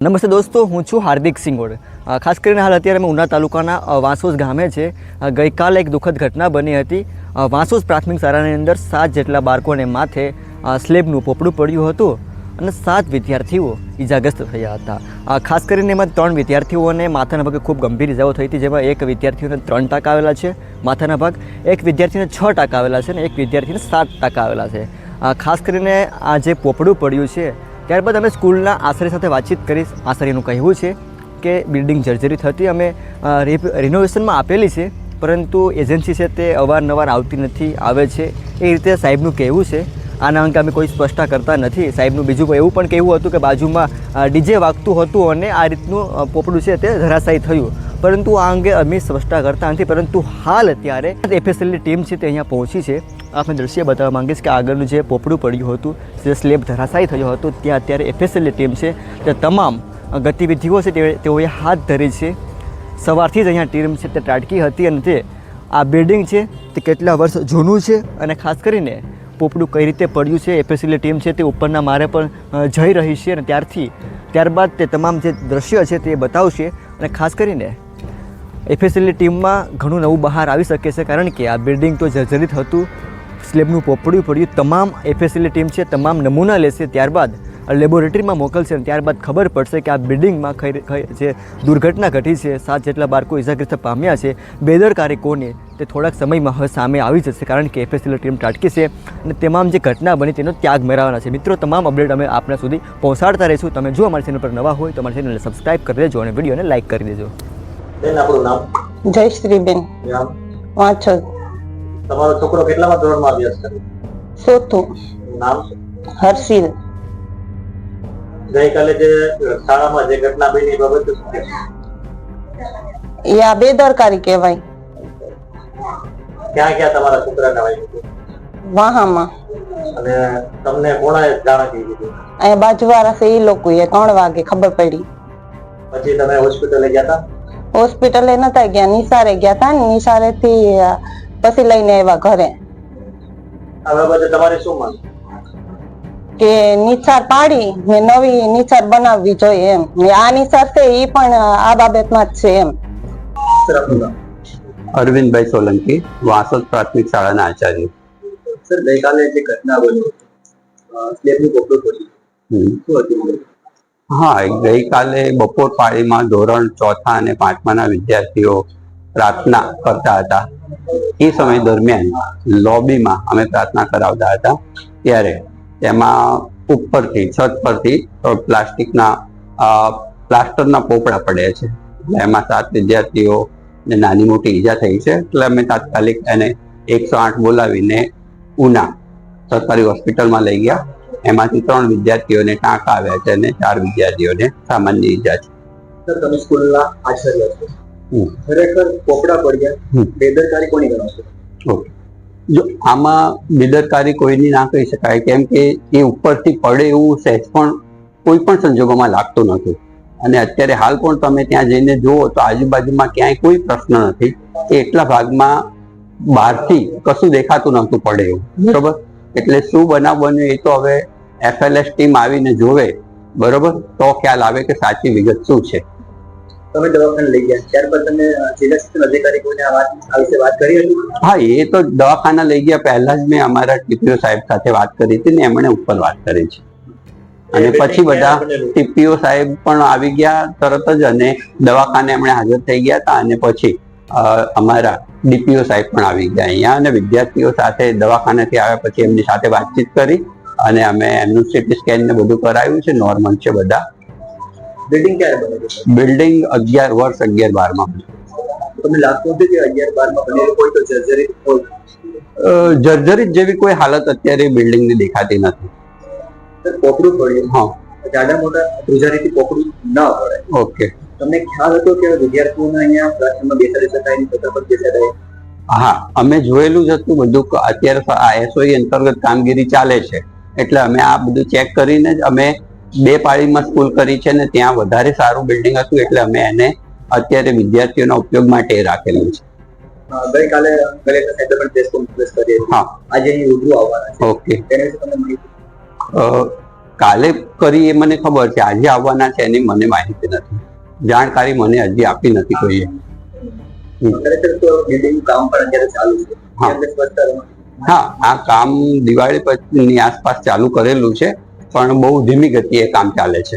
નમસ્તે દોસ્તો, હું છું હાર્દિક સિંગોડ. ખાસ કરીને હાલ અત્યારે અમે ઉના તાલુકાના વાંસોસ ગામે છે. ગઈકાલે એક દુઃખદ ઘટના બની હતી. વાંસોસ પ્રાથમિક શાળાની અંદર સાત જેટલા બાળકોને માથે સ્લેબનું પોપડું પડ્યું હતું અને સાત વિદ્યાર્થીઓ ઈજાગ્રસ્ત થયા હતા. ખાસ કરીને એમાં ત્રણ વિદ્યાર્થીઓને માથાના ભાગે ખૂબ ગંભીર ઇજાઓ થઈ હતી, જેમાં એક વિદ્યાર્થીઓને ત્રણ ટકા આવેલા છે માથાના ભાગ, એક વિદ્યાર્થીને છ ટકા આવેલા છે અને એક વિદ્યાર્થીને સાત ટકા આવેલા છે. ખાસ કરીને આ જે પોપડું પડ્યું છે ત્યારબાદ અમે સ્કૂલના આશ્રય સાથે વાતચીત કરી આશ્રયનું કહેવું છે કે બિલ્ડિંગ જર્જરી થતી અમે રિનોવેશનમાં આપેલી છે, પરંતુ એજન્સી છે તે અવારનવાર આવતી નથી, આવે છે, એ રીતે સાહેબનું કહેવું છે. આના અંગે અમે કોઈ સ્પષ્ટતા કરતા નથી. સાહેબનું બીજું કોઈ એવું પણ કહેવું હતું કે બાજુમાં ડીજે વાગતું હતું અને આ રીતનું પોપડું છે તે ધરાશાયી થયું. પરંતુ આ અંગે અમે સ્પષ્ટતા કરતા નથી, પરંતુ હાલ અત્યારે એફએસએલની ટીમ છે તે અહીંયા પહોંચી છે. આપણે દ્રશ્ય બતાવવા માંગીશ કે આગળનું જે પોપડું પડ્યું હતું, જે સ્લેબ ધરાશાયી થયો હતો, ત્યાં અત્યારે એફએસએલની ટીમ છે. તે તમામ ગતિવિધિઓ છે તે તેઓએ હાથ ધરી છે. સવારથી જ અહીંયા ટીમ છે તે ત્રાટકી હતી અને તે આ બિલ્ડિંગ છે તે કેટલા વર્ષ જૂનું છે અને ખાસ કરીને પોપડું કઈ રીતે પડ્યું છે, એફએસએલની ટીમ છે તે ઉપરના મારે પણ જઈ રહી છે અને ત્યારથી, ત્યારબાદ તે તમામ જે દ્રશ્ય છે તે બતાવશે અને ખાસ કરીને એફએસએલની ટીમમાં ઘણું નવું બહાર આવી શકે છે, કારણ કે આ બિલ્ડિંગ તો જર્જરિત હતું. સ્લેબનું પોપડું પડ્યું. તમામ એફએસએલની ટીમ છે, તમામ નમૂના લેશે ત્યારબાદ લેબોરેટરીમાં મોકલશે અને ત્યારબાદ ખબર પડશે કે આ બિલ્ડિંગમાં કઈ જે દુર્ઘટના ઘટી છે, સાત જેટલા બાળકો ઇજાગ્રસ્ત પામ્યા છે. બેદરકારી કોને? તે થોડાક સમયમાં હવે સામે આવી જશે, કારણ કે એફએસએલ ટીમ ટાટકી છે અને તમામ જે ઘટના બની તેનો ત્યાગ મેળવવાના છે. મિત્રો, તમામ અપડેટ અમે આપના સુધી પહોંચાડતા રહીશું. તમે જો અમારી ચેનલ પર નવા હોય તો અમારી ચેનલને સબસ્ક્રાઈબ કરી દેજો અને વિડીયોને લાઇક કરી દેજો. બેન આપણું નામ? જયશ્રીબેન બેન વાંચો. તમારો છોકરો કેટલામાં ધોરણમાં અભ્યાસ કરે? સોતું નામ? હર્ષિલ. ગઈકાલે જે શાળામાં જે ઘટના બની બાબતે એ આ બેદરકારી કહેવાય. ક્યાં ક્યાં તમારા છોકરાના વાગ્યું? વાહામાં. અને તમને કોણે જાણ કરી દીધી? અહીંયા બાજુવાળા છે એ લોકોએ ત્રણ વાગે ખબર પડી. પછી તમે હોસ્પિટલે ગયા હતા? હોસ્પિટલે નતા ગયા નિસારે ગયા હતા ને નિસારે થી પછી લઈને આવ્યા ઘરે. તમારે શું માન કે નિસાર પાડી ને નવી નિસાર બનાવવી જોઈએ એમ. ને આ નિસાર છે એ પણ આ બાબતમાં જ છે એમ. અરવિંદભાઈ સોલંકી વાસદ પ્રાથમિક શાળાના આચાર્ય. સર ગઈકાલે જે ઘટના બની સ્લેબનું પોપડું પડી. શું હતું? હા, ગઈકાલે બપોર પાળીમાં ધોરણ ચોથા અને પાંચમાના વિદ્યાર્થીઓ પ્રાર્થના કરતા હતા. એ સમય દરમિયાન લોબીમાં અમે પ્રાર્થના કરાવતા હતા. ત્યારે તેમાં ઉપરથી, છત પરથી પ્લાસ્ટિકના પ્લાસ્ટરના પોપડા પડ્યા છે. એમાં સાત વિદ્યાર્થીઓ ને નાની મોટી ઈજા થઈ છે. એટલે અમે તાત્કાલિક એને એકસો આઠ બોલાવીને ઉના સરકારી હોસ્પિટલમાં લઈ ગયા. એમાંથી ત્રણ વિદ્યાર્થીઓને ટાંકા આવ્યા છે અને ચાર વિદ્યાર્થીઓને સામાન્ય ઈજા છે. તમે સ્કૂલના આચાર્ય છો. ખરેખર પોપડા પડ્યા. બેદરકારી કોની ગણાવશો ઓકે. જો આમાં બેદરકારી કોઈની ના કહી શકાય કેમ કે એ ઉપરથી પડે એવું સહેજ પણ કોઈ પણ સંજોગોમાં લાગતું નથી. અને અત્યારે હાલ પણ તમે ત્યાં જઈને જુઓ તો આજુબાજુમાં ક્યાંય કોઈ પ્રશ્ન નથી. એ એટલા ભાગમાં બહારથી કશું દેખાતું નહોતું પડે એવું. બરોબર? એટલે શું બનાવ બન્યો એ તો હવે એફએલએસ ટીમ આવીને જોવે બરોબર? તો ખ્યાલ આવે કે સાચી વિગત શું છે. તમે દવાખાને લઈ ગયા. ત્યારબાદ તમે જિલ્લા શિક્ષણ અધિકારી કોઈને આ વાત વાત કરી હતી? હા એ તો દવાખાના લઈ ગયા. પહેલા જ મેં અમારા ટીપીઓ સાહેબ સાથે વાત કરી હતી ને એમણે ઉપર વાત કરી છે. અને પછી બધા ટીપીઓ સાહેબ પણ આવી ગયા તરત જ અને દવાખાને એમણે હાજર થઈ ગયા હતા અને પછી અમારા ડીપીઓ સાહેબ પણ આવી ગયા અહીંયા અને વિદ્યાર્થીઓ સાથે દવાખાનેથી આવ્યા પછી એમની સાથે વાતચીત કરી અને અમે એમનું સિટી સ્કેન ને બધું કરાવ્યું છે. નોર્મલ છે બધા. બિલ્ડિંગ ક્યારે બનેલું બિલ્ડિંગ અગિયાર વર્ષ અગિયાર બારમાં તમને લાગતું હતું કે અગિયાર બારમાં બનેલું કોઈ તો જર્જરી જર્જરિત જેવી કોઈ હાલત અત્યારે બિલ્ડિંગની દેખાતી નથી. પોકડું પડ્યું હા. જાડા મોટા ધ્રુજારીથી પોકડું ના પડે ઓકે તમને ખ્યાલ હતો કે વિદ્યાર્થીઓને અહીંયા ક્લાસરૂમમાં બેસાડી શકાય છતાં પણ બેસાડાય હા અમે જોયેલું જ હતું બધું અત્યારે આ એસઓઈ અંતર્ગત કામગીરી ચાલે છે. એટલે અમે આ બધું ચેક કરીને જ અમે બે પાળીમાં સ્કૂલ કરી છે ને ત્યાં વધારે સારું બિલ્ડિંગ હતું એટલે અમે એને અત્યારે વિદ્યાર્થીઓના ઉપયોગ માટે રાખેલું છે. ગઈકાલે કલેક્ટર સાહેબે પણ પ્રેસ કોન્ફરન્સ કરી હા. આજે અહીં રૂબરૂ આવવાના છે. ઓકે. તેના વિશે તમને માહિતી કાલે કરી એ મને ખબર છે આજે આવવાના છે એની મને માહિતી નથી. જાણકારી મને હજી આપી નથી કોઈએ. હા. આ કામ દિવાળી પછીની આસપાસ ચાલુ કરેલું છે પણ બહુ ધીમી ગતિએ કામ ચાલે છે.